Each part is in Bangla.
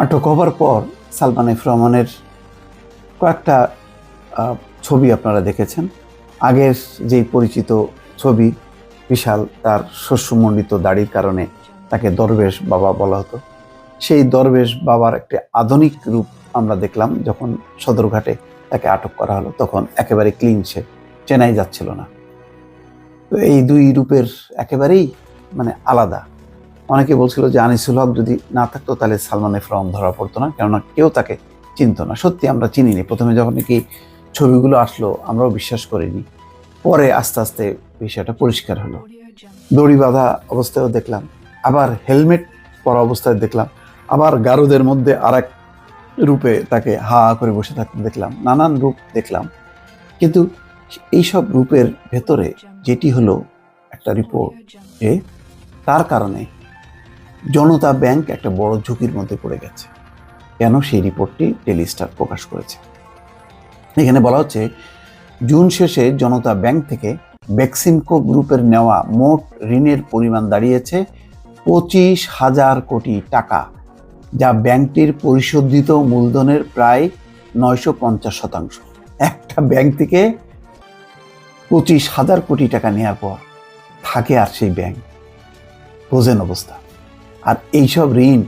আটক হবার পর সালমান এফ রহমানের কয়েকটা ছবি আপনারা দেখেছেন। আগের যেই পরিচিত ছবি, বিশাল তার শস্যমণ্ডিত দাড়ির কারণে তাকে দরবেশ বাবা বলা হতো। সেই দরবেশ বাবার একটি আধুনিক রূপ আমরা দেখলাম যখন সদরঘাটে তাকে আটক করা হলো, তখন একেবারে ক্লিন সে, চেনাই যাচ্ছিল না। তো এই দুই রূপের একেবারেই মানে আলাদা। অনেকে বলছিল যে আনিসুল হক যদি না থাকতো, তাহলে সালমান এফ রহমান ধরা পড়তো না। কেননা কেউ তাকে চিনতো না। সত্যি আমরা চিনিনি। প্রথমে যখন নাকি ছবিগুলো আসলো, আমরাও বিশ্বাস করিনি। পরে আস্তে আস্তে বিষয়টা পরিষ্কার হলো। দড়ি বাঁধা অবস্থায়ও দেখলাম। আবার হেলমেট পরা অবস্থায় দেখলাম। আবার গারুদের মধ্যে আর এক রূপে তাকে হা হা করে বসে থাকতে দেখলাম। নানান রূপ দেখলাম। কিন্তু এইসব রূপের ভেতরে যেটি হলো একটা রিপোর্ট যে তার কারণে জনতা ব্যাংক একটা বড় ঝুঁকির মধ্যে পড়ে গেছে। কেন সেই রিপোর্টটি টেলিস্টার প্রকাশ করেছে? এখানে বলা হচ্ছে, জুন শেষে জনতা ব্যাংক থেকে বেক্সিমকো গ্রুপের নেওয়া মোট ঋণের পরিমাণ দাঁড়িয়েছে পঁচিশ হাজার কোটি টাকা, যা ব্যাংকটির পরিশোধিত মূলধনের প্রায় নয়শো পঞ্চাশ শতাংশ। একটা ব্যাংক থেকে পঁচিশ হাজার কোটি টাকা নেওয়ার পর থাকে আর সেই ব্যাংক। বোঝেন অবস্থা। আর এইসব ঋণ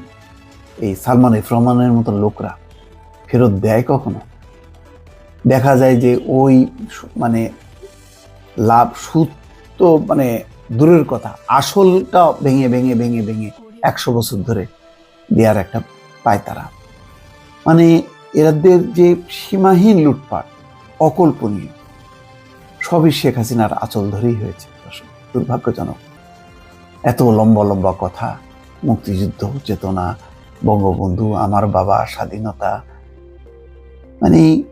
এই সালমান এফ রহমানের মতো লোকরা ফেরত দেয় কখনো? দেখা যায় যে ওই মানে লাভ, সুদ তো মানে দূরের কথা। আসলটা ভেঙে ভেঙে ভেঙে ভেঙে একশো বছর ধরে দেওয়ার একটা পায় তারা। মানে এরাদের যে সীমাহীন লুটপাট, অকল্পনীয়, সবই শেখ হাসিনার আচল ধরেই হয়েছে। দুর্ভাগ্যজনক। এত লম্বা লম্বা কথা মুক্তিযুদ্ধ, চেতনা, বঙ্গবন্ধু, আমার বাবা, স্বাধীনতা। মানে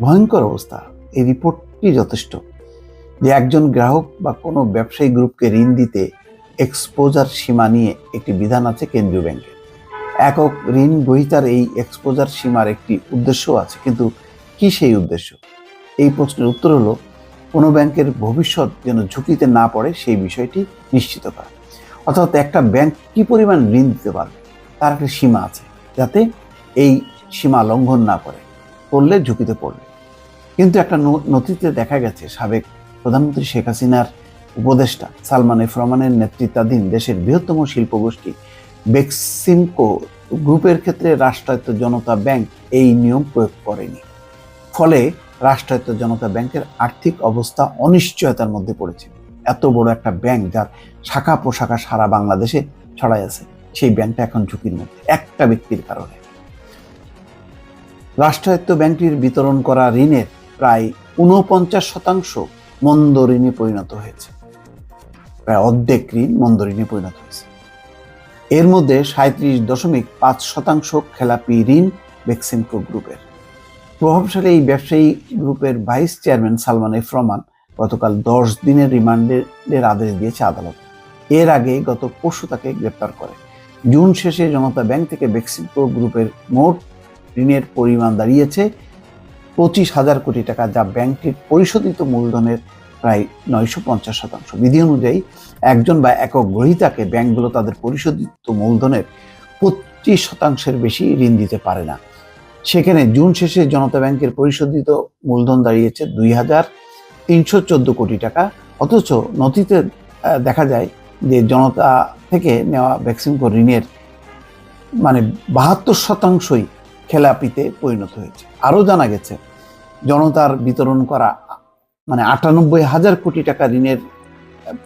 ভয়ঙ্কর অবস্থা, এই রিপোর্টটি যথেষ্ট। যে একজন গ্রাহক বা কোনো ব্যবসায়ী গ্রুপকে ঋণ দিতে এক্সপোজার সীমা নিয়ে একটি বিধান আছে কেন্দ্রীয় ব্যাংকের একক ঋণ গ্রহীতার এই এক্সপোজার সীমার একটি উদ্দেশ্য আছে, কিন্তু কি সেই উদ্দেশ্য? এই প্রশ্নের উত্তর হলো, কোনো ব্যাংকের ভবিষ্যৎ যেন ঝুঁকিতে না পড়ে সেই বিষয়টি নিশ্চিত করা। অর্থাৎ একটা ব্যাংক কি পরিমাণ ঋণ দিতে পারবে? তার একটা সীমা আছে, যাতে এই সীমা লঙ্ঘন না করে, করলে ঝুঁকিতে পড়বে। কিন্তু একটা নথিতে দেখা গেছে, সাবেক প্রধানমন্ত্রী শেখ হাসিনার উপদেষ্টা সালমান এফ রহমানের নেতৃত্বাধীন দেশের বৃহত্তম শিল্প গোষ্ঠী বেক্সিমকো গ্রুপের ক্ষেত্রে রাষ্ট্রায়ত্ত জনতা ব্যাংক এই নিয়ম প্রয়োগ করেনি। ফলে রাষ্ট্রায়ত্ত জনতা ব্যাংকের আর্থিক অবস্থা অনিশ্চয়তার মধ্যে পড়েছে। এত বড় একটা ব্যাংক যার শাখা প্রশাখা সারা বাংলাদেশে ছড়াই আছে, সেই ব্যাংকটা এখন ঝুঁকির মধ্যে, একটা ব্যক্তির কারণে। রাষ্ট্রায়ত্ত ব্যাংকটির বিতরণ করা ঋণের প্রায় উনপঞ্চাশ শতাংশ মন্দ ঋণে পরিণত হয়েছে। প্রায় অর্ধেক ঋণ মন্দ ঋণে পরিণত হয়েছে। এর মধ্যে সাঁত্রিশ দশমিক পাঁচ শতাংশ খেলাপি ঋণ বেক্সিমকো গ্রুপের প্রভাবশালী এই ব্যবসায়ী গ্রুপের vice chairman Salman F Rahman গতকাল দশ দিনের রিমান্ডের আদেশ দিয়েছে আদালত। এর আগে গত পরশু তাকে গ্রেপ্তার করে। জুন শেষে জনতা ব্যাংক থেকে বেক্সিমকো গ্রুপের মোট ঋণের পরিমাণ দাঁড়িয়েছে পঁচিশ হাজার কোটি টাকা, যা ব্যাংকটির পরিশোধিত মূলধনের প্রায় নয়শো পঞ্চাশ শতাংশ। বিধি অনুযায়ী একজন বা একক গ্রহীতাকে ব্যাংকগুলো তাদের পরিশোধিত মূলধনের পঁচিশ শতাংশের বেশি ঋণ দিতে পারে না। সেখানে জুন শেষে জনতা ব্যাংকের পরিশোধিত মূলধন দাঁড়িয়েছে দুই হাজার তিনশো চোদ্দ কোটি টাকা। অথচ নথিতে দেখা যায় যে জনতা থেকে নেওয়া ভ্যাকসিনকো ঋণের মানে বাহাত্তর শতাংশই খেলাপিতে পরিণত হয়েছে। আরও জানা গেছে, জনতার বিতরণ করা মানে আটানব্বই হাজার কোটি টাকা ঋণের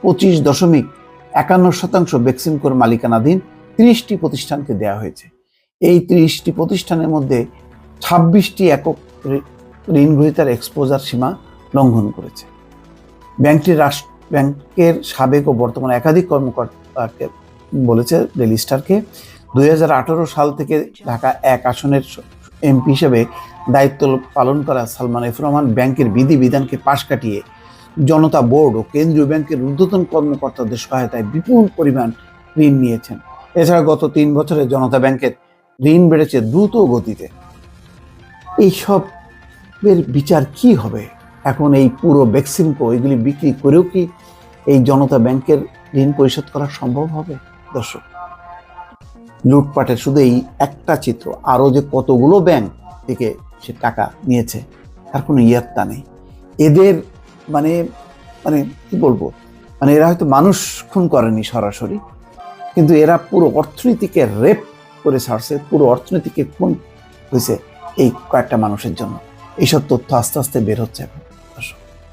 পঁচিশ দশমিক একান্ন শতাংশ বেক্সিমকোর মালিকানাধীন তিরিশটি প্রতিষ্ঠানকে দেওয়া হয়েছে। এই তিরিশটি প্রতিষ্ঠানের মধ্যে ছাব্বিশটি একক ঋণ গ্রহীতার এক্সপোজার সীমা লঙ্ঘন করেছে। ব্যাংকটির রাষ্ট্র ব্যাংকের সাবেক ও বর্তমান একাধিক কর্মকর্তাকে বলেছে ডেলি স্টারকে, দুই সাল থেকে ঢাকা এক আসনের এমপি হিসেবে দায়িত্ব পালন করা সালমান এফ রহমান ব্যাংকের বিধি বিধানকে পাশ কাটিয়ে জনতা বোর্ড ও কেন্দ্রীয় ব্যাংকের ঊর্ধ্বতন কর্মকর্তাদের সহায়তায় বিপুল পরিমাণ ঋণ নিয়েছেন। এছাড়া গত তিন বছরে জনতা ব্যাংকের ঋণ বেড়েছে দ্রুত গতিতে। এইসবের বিচার কি হবে? এখন এই পুরো বেক্সিমকো এগুলি বিক্রি করেও কি এই জনতা ব্যাংকের ঋণ পরিশোধ করা সম্ভব হবে? দর্শক লুটপাটের শুধু এই একটা চিত্র, আরও যে কতগুলো ব্যাংক থেকে সে টাকা নিয়েছে, তার কোনো ইয়াত্তা নেই। এদের মানে মানে কি বলব? মানে এরা হয়তো মানুষ খুন করেনি সরাসরি, কিন্তু এরা পুরো অর্থনীতিকে রেপ করে ছাড়ছে, পুরো অর্থনীতিকে খুন হয়েছে এই কয়েকটা মানুষের জন্য। এইসব তথ্য আস্তে আস্তে বের হচ্ছে এখন।